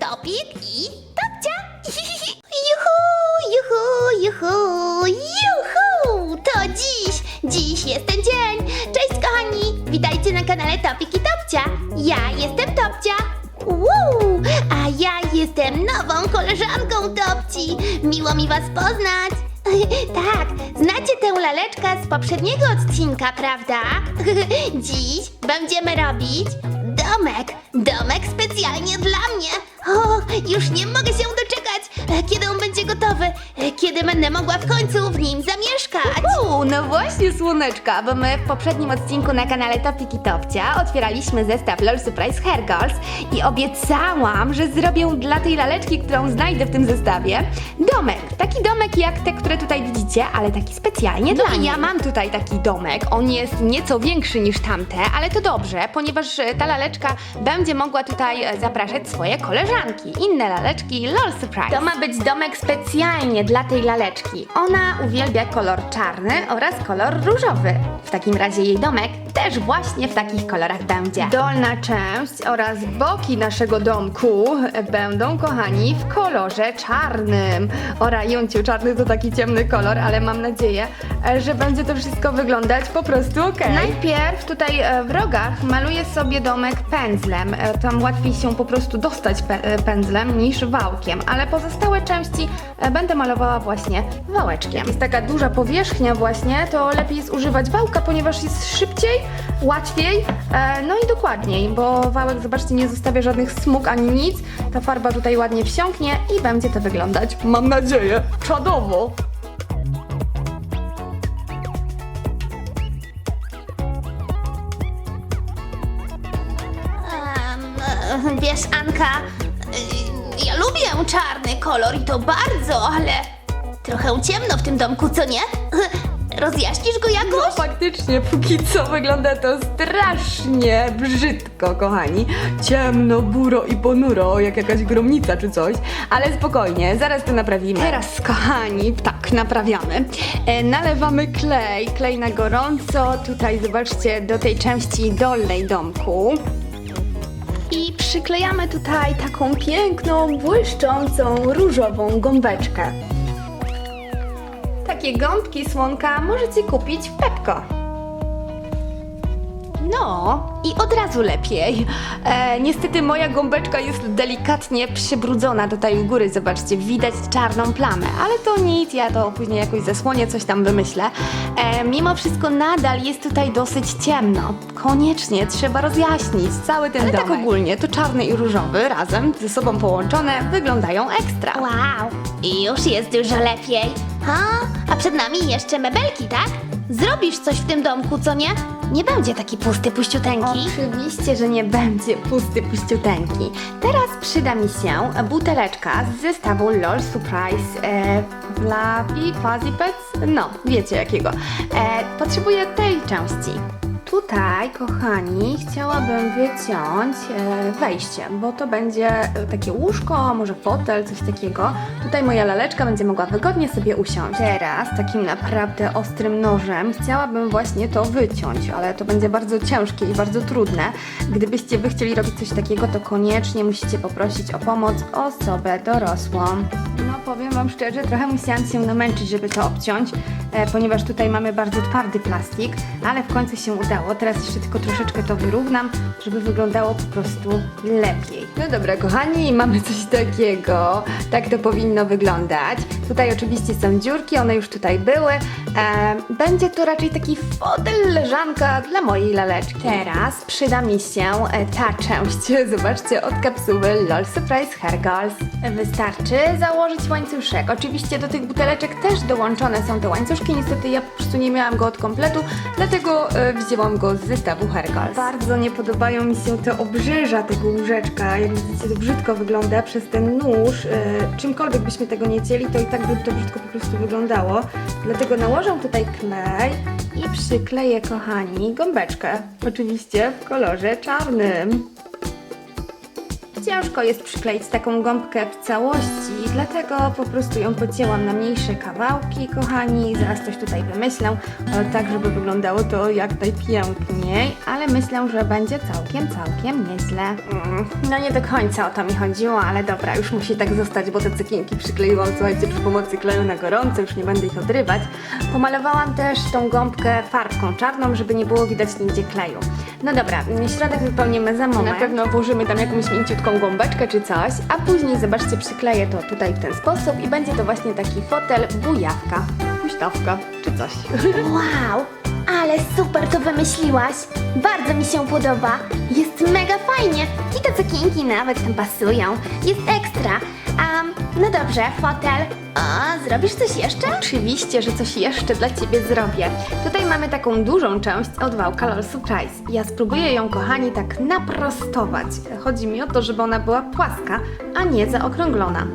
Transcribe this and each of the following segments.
Topik i Topcia. Juhu, juhu, juhu, juhu. To dziś, dziś jest ten dzień. Cześć kochani, witajcie na kanale Topik i Topcia. Ja jestem Topcia. Uuu, a ja jestem nową koleżanką Topci. Miło mi was poznać. Tak, znacie tę laleczkę z poprzedniego odcinka, prawda? Dziś będziemy robić domek. Domek specjalnie dla mnie. O, już nie mogę się doczekać, e, kiedy on będzie gotowy, e, kiedy będę mogła w końcu w nim zamieszkać. Uuu, no właśnie słoneczka, bo my w poprzednim odcinku na kanale Topik i Topcia otwieraliśmy zestaw LOL Surprise Hair Girls i obiecałam, że zrobię dla tej laleczki, którą znajdę w tym zestawie, domek. Taki domek jak te, które tutaj widzicie, ale taki specjalnie No dla i niej. ja mam tutaj taki domek, on jest nieco większy niż tamte, ale to dobrze, ponieważ e, ta laleczka będzie mogła tutaj zapraszać swoje koleżanki, inne laleczki LOL Surprise. To ma być domek specjalnie dla tej laleczki. Ona uwielbia kolor czarny oraz kolor różowy. W takim razie jej domek też właśnie w takich kolorach będzie. Dolna część oraz boki naszego domku będą, kochani, w kolorze czarnym. Ora, Junciu, czarny to taki ciemny kolor, ale mam nadzieję, e, że będzie to wszystko wyglądać po prostu ok. Najpierw tutaj e, w rogach maluję sobie domek pędzlem. E, Tam łatwiej się po prostu dostać pędzlem niż wałkiem, ale pozostałe części e, będę malowała właśnie wałeczkiem. Jak jest taka duża powierzchnia właśnie, to lepiej jest używać wałka, ponieważ jest szybciej, łatwiej, e, no i dokładniej, bo wałek, zobaczcie, nie zostawia żadnych smug ani nic. Ta farba tutaj ładnie wsiąknie i będzie to wyglądać, mam nadzieję, czadowo. Wiesz, Anka, lubię czarny kolor i to bardzo, ale trochę ciemno w tym domku, co nie? Rozjaśnisz go No jakoś? faktycznie, póki co wygląda to strasznie brzydko, kochani. Ciemno, buro i ponuro, jak jakaś gromnica czy coś. Ale spokojnie, zaraz to naprawimy. Teraz, kochani, tak, naprawiamy. E, nalewamy klej, klej na gorąco. Tutaj, zobaczcie, do tej części dolnej domku. I przyklejamy tutaj taką piękną, błyszczącą, różową gąbeczkę. Takie gąbki słonka możecie kupić w Pepko. No, i od razu lepiej. E, niestety moja gąbeczka jest delikatnie przybrudzona tutaj u góry, zobaczcie, widać czarną plamę, ale to nic, ja to później jakoś zasłonię, coś tam wymyślę. E, mimo wszystko nadal jest tutaj dosyć ciemno. Koniecznie trzeba rozjaśnić cały ten ale tak ogólnie, to czarny i różowy razem ze sobą połączone wyglądają ekstra. Wow, i już jest dużo lepiej. Ha? A przed nami jeszcze mebelki, tak? Zrobisz coś w tym domku, co nie? Nie będzie taki pusty, puściuteńki. Oczywiście, że nie będzie pusty puściuteńki. Teraz przyda mi się buteleczka z zestawu LOL Surprise e, Fluffy Fuzzy Pets. No, wiecie jakiego. E, potrzebuję tej części. Tutaj, kochani, chciałabym wyciąć e, wejście, bo to będzie takie łóżko, może fotel, coś takiego. Tutaj moja laleczka będzie mogła wygodnie sobie usiąść. Teraz takim naprawdę ostrym nożem chciałabym właśnie to wyciąć, ale to będzie bardzo ciężkie i bardzo trudne. Gdybyście wy chcieli robić coś takiego, to koniecznie musicie poprosić o pomoc osobę dorosłą. No powiem wam szczerze, trochę musiałam się namęczyć, żeby to obciąć, e, ponieważ tutaj mamy bardzo twardy plastik, ale w końcu się udało. Teraz jeszcze tylko troszeczkę to wyrównam, żeby wyglądało po prostu lepiej. No dobra, kochani, mamy coś takiego. Tak to powinno wyglądać. Tutaj oczywiście są dziurki, one już tutaj były. E, będzie to raczej taki fotel leżanka dla mojej laleczki. Teraz przyda mi się e, ta część, zobaczcie, od kapsuły LOL Surprise Hair Girls. Wystarczy założyć łańcuszek. Oczywiście do tych buteleczek też dołączone są te łańcuszki, niestety ja po prostu nie miałam go od kompletu, dlatego e, wzięłam go z zestawu Hair Girls. Bardzo nie podobają mi się te obrzeża tego łóżeczka, jak widzicie to brzydko wygląda przez ten nóż. E, czymkolwiek byśmy tego nie cięli, to i tak by to brzydko po prostu wyglądało. Dlatego nałożę tutaj klej i przykleję, kochani, gąbeczkę. Oczywiście w kolorze czarnym. Ciężko jest przykleić taką gąbkę w całości, dlatego po prostu ją pocięłam na mniejsze kawałki, kochani. Zaraz coś tutaj wymyślę, e, tak żeby wyglądało to jak najpiękniej, ale myślę, że będzie całkiem, całkiem nieźle. Mm, no nie do końca o to mi chodziło, ale dobra, już musi tak zostać, bo te cekinki przykleiłam, słuchajcie, przy pomocy kleju na gorąco, już nie będę ich odrywać. Pomalowałam też tą gąbkę farbką czarną, żeby nie było widać nigdzie kleju. No dobra, środek wypełnimy za moment. Na pewno włożymy tam jakąś mięciutką gąbeczkę czy coś, a później, zobaczcie, przykleję to tutaj w ten sposób i będzie to właśnie taki fotel bujawka, huśtawka czy coś. Wow, ale super to wymyśliłaś. Bardzo mi się podoba. Jest mega fajnie. I te cekinki nawet tam pasują. Jest ekstra. Um, no dobrze, fotel. A, zrobisz coś jeszcze? Oczywiście, że coś jeszcze dla Ciebie zrobię. Tutaj mamy taką dużą część od wałka LOL Surprise. Ja spróbuję ją, kochani, tak naprostować. Chodzi mi o to, żeby ona była płaska, a nie zaokrąglona.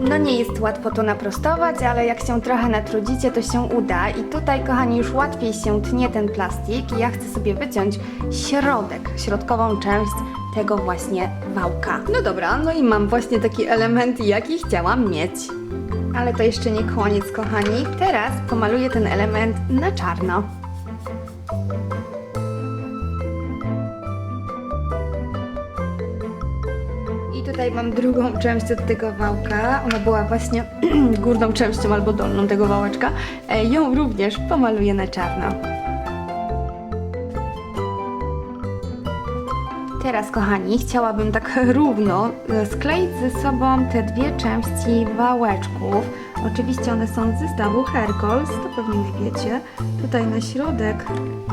No nie jest łatwo to naprostować, ale jak się trochę natrudzicie, to się uda. I tutaj, kochani, już łatwiej się tnie ten plastik. Ja chcę sobie wyciąć środek, środkową część tego właśnie wałka. No dobra, no i mam właśnie taki element, jaki chciałam mieć. Ale to jeszcze nie koniec, kochani. Teraz pomaluję ten element na czarno. I tutaj mam drugą część od tego wałka. Ona była właśnie górną częścią albo dolną tego wałeczka. E, Ją również pomaluję na czarno. Teraz, kochani, chciałabym tak równo e, skleić ze sobą te dwie części wałeczków. Oczywiście one są z zestawu Hercols, to pewnie już wiecie. Tutaj na środek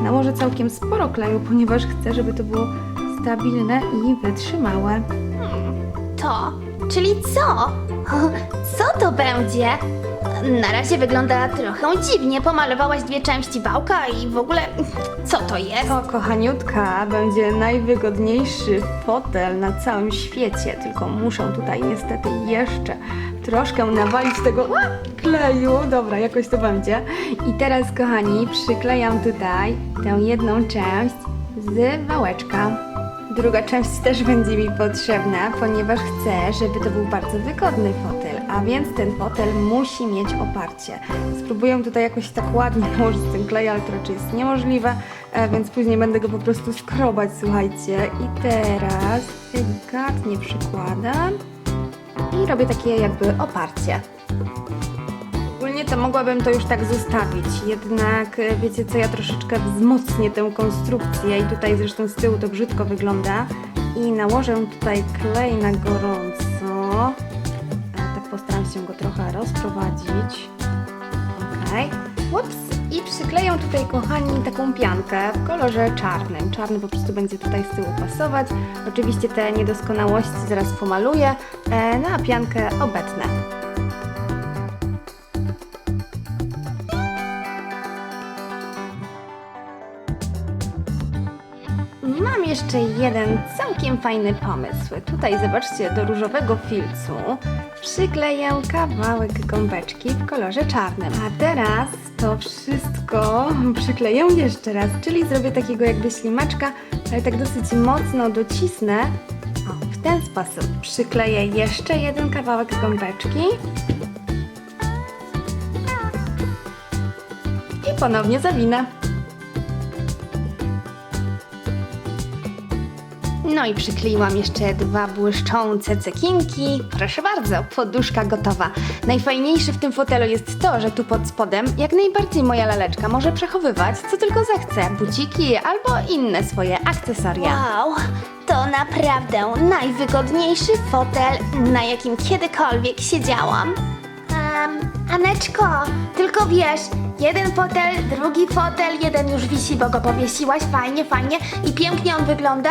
nałożę całkiem sporo kleju, ponieważ chcę, żeby to było stabilne i wytrzymałe. To? Czyli co? Co to będzie? Na razie wygląda trochę dziwnie. Pomalowałaś dwie części wałka i w ogóle co to jest? To, kochaniutka, będzie najwygodniejszy fotel na całym świecie. Tylko muszę tutaj niestety jeszcze troszkę nawalić tego kleju. Dobra, jakoś to będzie. I teraz, kochani, przyklejam tutaj tę jedną część z wałeczka. Druga część też będzie mi potrzebna, ponieważ chcę, żeby to był bardzo wygodny fotel, a więc ten fotel musi mieć oparcie. Spróbuję tutaj jakoś tak ładnie nałożyć ten klej, ale to raczej jest niemożliwe, e, więc później będę go po prostu skrobać, słuchajcie. I teraz delikatnie przykładam i robię takie jakby oparcie. Ogólnie to mogłabym to już tak zostawić, jednak e, wiecie co, ja troszeczkę wzmocnię tę konstrukcję i tutaj zresztą z tyłu to brzydko wygląda i nałożę tutaj klej na gorąco. Tak postaram się go trochę rozprowadzić. Okej. Ups. I przykleję tutaj, kochani, taką piankę w kolorze czarnym. Czarny po prostu będzie tutaj z tyłu pasować. Oczywiście te niedoskonałości zaraz pomaluję, e, no a piankę obetnę. Jeszcze jeden całkiem fajny pomysł. Tutaj zobaczcie, do różowego filcu przykleję kawałek gąbeczki w kolorze czarnym. A teraz to wszystko przykleję jeszcze raz, czyli zrobię takiego jakby ślimaczka, ale tak dosyć mocno docisnę. O, w ten sposób przykleję jeszcze jeden kawałek gąbeczki. I ponownie zawinę. No i przykleiłam jeszcze dwa błyszczące cekinki. Proszę bardzo, poduszka gotowa. Najfajniejsze w tym fotelu jest to, że tu pod spodem jak najbardziej moja laleczka może przechowywać co tylko zechce. Buciki albo inne swoje akcesoria. Wow, to naprawdę najwygodniejszy fotel, na jakim kiedykolwiek siedziałam. Um, Aneczko, tylko wiesz, jeden fotel, drugi fotel, jeden już wisi, bo go powiesiłaś, fajnie, fajnie i pięknie on wygląda.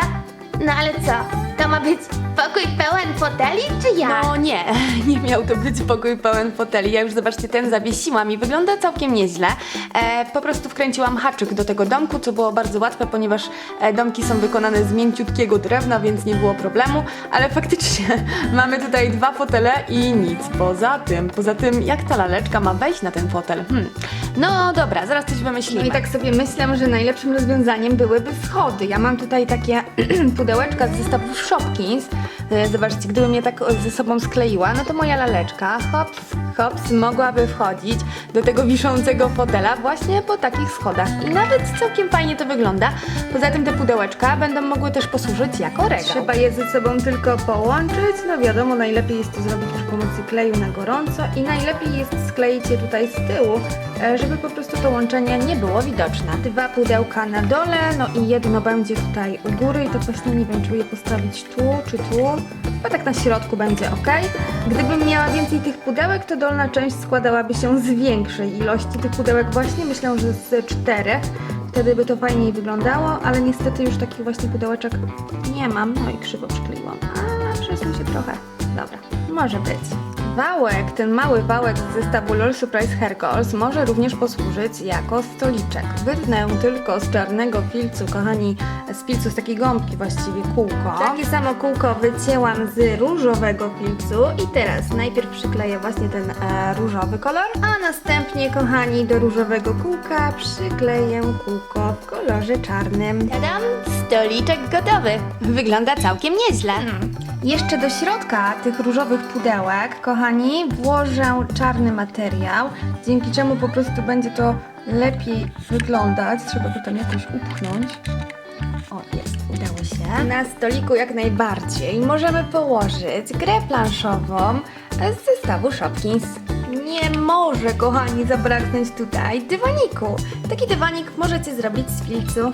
No ale co, to ma być Pokój pełen foteli, czy jak? No nie, nie miał to być pokój pełen foteli. Ja już zobaczcie, ten zawiesiłam i wygląda całkiem nieźle. E, po prostu wkręciłam haczyk do tego domku, co było bardzo łatwe, ponieważ e, domki są wykonane z mięciutkiego drewna, więc nie było problemu, ale faktycznie mamy tutaj dwa fotele i nic poza tym. Poza tym, jak ta laleczka ma wejść na ten fotel? Hmm. No dobra, zaraz coś wymyślimy. No i tak sobie myślę, że najlepszym rozwiązaniem byłyby schody. Ja mam tutaj takie pudełeczka z zestawów Shopkins. E, Zobaczcie, gdybym je tak ze sobą skleiła, no to moja laleczka, hops, hops, mogłaby wchodzić do tego wiszącego fotela właśnie po takich schodach. I nawet całkiem fajnie to wygląda. Poza tym te pudełeczka będą mogły też posłużyć jako regał. Trzeba je ze sobą tylko połączyć. No wiadomo, najlepiej jest to zrobić przy pomocy kleju na gorąco i najlepiej jest skleić je tutaj z tyłu, żeby po prostu to łączenie nie było widoczne. Dwa pudełka na dole, no i jedno będzie tutaj u góry i to właśnie nie wiem, czy je postawić tu, czy tu. Chyba tak na środku będzie ok. Gdybym miała więcej tych pudełek, to dolna część składałaby się z większej ilości tych pudełek właśnie. Myślę, że z czterech. Wtedy by to fajniej wyglądało, ale niestety już takich właśnie pudełeczek nie mam. No i krzywo przykleiłam. A, przesuń się trochę. Dobra, może być. Wałek, ten mały wałek z zestawu LOL Surprise Hair Curls może również posłużyć jako stoliczek. Wytnę tylko z czarnego filcu, kochani, z filcu z takiej gąbki właściwie kółko. Takie samo kółko wycięłam z różowego filcu i teraz najpierw przykleję właśnie ten e, różowy kolor, a następnie, kochani, do różowego kółka przykleję kółko w kolorze czarnym. Tadam, stoliczek gotowy. Wygląda całkiem nieźle. Jeszcze do środka tych różowych pudełek, kochani, włożę czarny materiał, dzięki czemu po prostu będzie to lepiej wyglądać. Trzeba go tam jakoś upchnąć. O, jest, udało się. Na stoliku jak najbardziej możemy położyć grę planszową z zestawu Shopkins. Nie może, kochani, zabraknąć tutaj dywaniku. Taki dywanik możecie zrobić z filcu.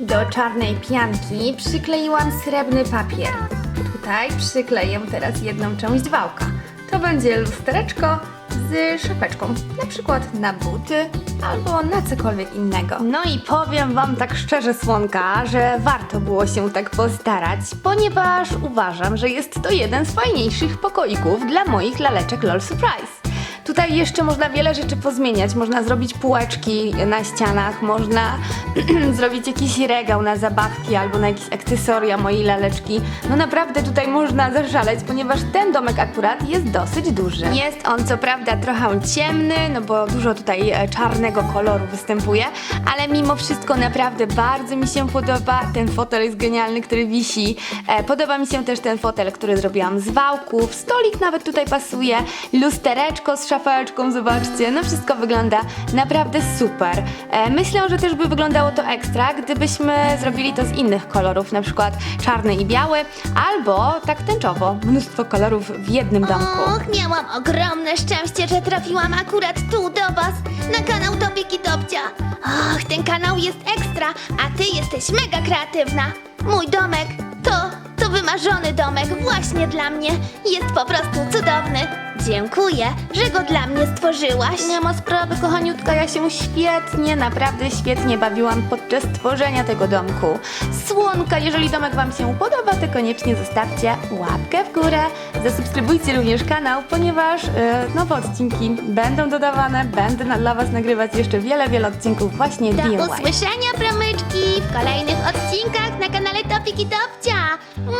Do czarnej pianki przykleiłam srebrny papier. Tutaj przykleję teraz jedną część wałka. To będzie lustereczko z szapeczką, na przykład na buty albo na cokolwiek innego. No i powiem Wam tak szczerze, Słonka, że warto było się tak postarać, ponieważ uważam, że jest to jeden z fajniejszych pokoików dla moich laleczek LOL Surprise. Tutaj jeszcze można wiele rzeczy pozmieniać. Można zrobić półeczki na ścianach, można zrobić jakiś regał na zabawki albo na jakieś akcesoria mojej laleczki. No naprawdę tutaj można zaszaleć, ponieważ ten domek akurat jest dosyć duży. Jest on co prawda trochę ciemny, no bo dużo tutaj e, czarnego koloru występuje, ale mimo wszystko naprawdę bardzo mi się podoba. Ten fotel jest genialny, który wisi. E, podoba mi się też ten fotel, który zrobiłam z wałków. Stolik nawet tutaj pasuje. Lustereczko z szafeczką, zobaczcie. No wszystko wygląda naprawdę super. E, myślę, że też by wyglądało to ekstra, gdybyśmy zrobili to z innych kolorów, na przykład czarny i biały, albo tak tęczowo. Mnóstwo kolorów w jednym domku. Och, miałam ogromne szczęście, że trafiłam akurat tu do was, na kanał Topiki Topcia. Och, ten kanał jest ekstra, a ty jesteś mega kreatywna. Mój domek to, to wymarzony domek właśnie dla mnie. Jest po prostu cudowny. Dziękuję, że go dla mnie stworzyłaś. Nie ma sprawy, kochaniutka, ja się świetnie, naprawdę świetnie bawiłam podczas tworzenia tego domku. Słonka, jeżeli domek Wam się podoba, to koniecznie zostawcie łapkę w górę. Zasubskrybujcie również kanał, ponieważ e, nowe odcinki będą dodawane, będę na, dla Was nagrywać jeszcze wiele, wiele odcinków właśnie Do DIY. usłyszenia, promyczki, w kolejnych odcinkach na kanale Topiki Topcia. Mm.